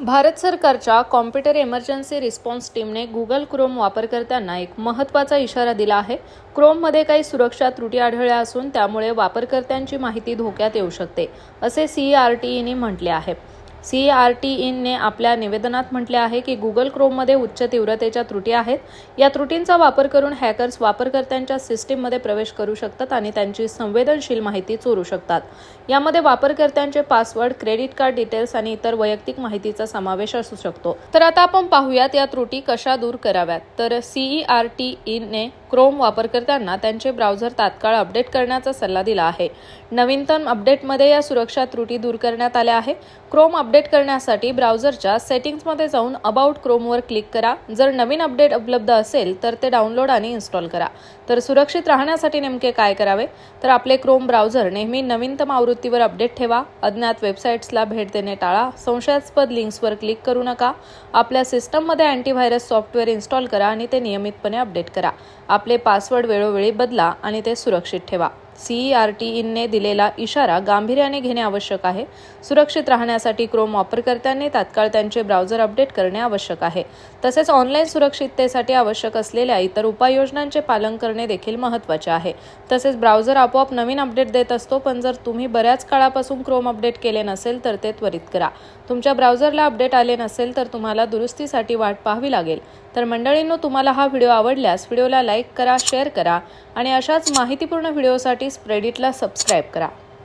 भारत सरकारच्या computer emergency response टीमने Google Chrome वापरकर्त्यांना एक महत्त्वाचा इशारा दिला आहे. क्रोममध्ये काही सुरक्षा त्रुटी आढळल्या असून त्यामुळे वापरकर्त्यांची माहिती धोक्यात येऊ शकते असे सी आर टी ईने म्हटले आहे. सी आर टी इनने आपल्या निवेदनात म्हटले आहे की गुगल क्रोममध्ये उच्च तीव्रतेच्या त्रुटी आहेत. या त्रुटींचा वापर करून हॅकर्स वापरकर्त्यांच्या सिस्टीममध्ये प्रवेश करू शकतात आणि त्यांची संवेदनशील माहिती चोरू शकतात. यामध्ये वापरकर्त्यांचे पासवर्ड क्रेडिट कार्ड डिटेल्स आणि इतर वैयक्तिक माहितीचा समावेश असू शकतो. तर आता आपण पाहूयात या त्रुटी कशा दूर कराव्यात. तर सीई आर टी इनने क्रोम वापरकर्त्यांना त्यांचे ब्राउझर तात्काळ अपडेट करण्याचा सल्ला दिला आहे. नवीनतम अपडेटमध्ये या सुरक्षा त्रुटी दूर करण्यात आल्या आहे क्रोम अपडेट अपडेट करण्यासाठी ब्राउझरच्या सेटिंग्समध्ये जाऊन अबाउट क्रोमवर क्लिक करा. जर नवीन अपडेट उपलब्ध असेल तर ते डाउनलोड आणि इन्स्टॉल करा. तर सुरक्षित राहण्यासाठी नेमके काय करावे? तर आपले क्रोम ब्राउझर नेहमी नवीनतम आवृत्तीवर अपडेट ठेवा. अज्ञात वेबसाईट्सला भेट देणे टाळा. संशयास्पद लिंक्सवर क्लिक करू नका. आपल्या सिस्टममध्ये अँटीव्हायरस सॉफ्टवेअर इन्स्टॉल करा आणि ते नियमितपणे अपडेट करा. आपले पासवर्ड वेळोवेळी बदला आणि ते सुरक्षित ठेवा. सीईआरटी आर टी इनने दिलेला इशारा गांभीर्याने घेणे आवश्यक आहे. सुरक्षित राहण्यासाठी क्रोम वापरकर्त्यांनी तात्काळ त्यांचे ब्राउझर अपडेट करणे आवश्यक आहे. तसेच ऑनलाईन सुरक्षिततेसाठी आवश्यक असलेल्या इतर उपाययोजनांचे पालन करणे देखील महत्त्वाचे आहे. तसेच ब्राउझर आपोआप नवीन अपडेट देत असतो पण जर तुम्ही बऱ्याच काळापासून क्रोम अपडेट केले नसेल तर ते त्वरित करा. तुमच्या ब्राउझरला अपडेट आले नसेल तर तुम्हाला दुरुस्तीसाठी वाट पाहावी लागेल. तर मंडळींनो तुम्हाला हा व्हिडिओ आवडल्यास व्हिडिओला लाईक करा शेअर करा आणि अशाच माहितीपूर्ण व्हिडिओसाठी स्प्रेडिटला सबस्क्राईब करा.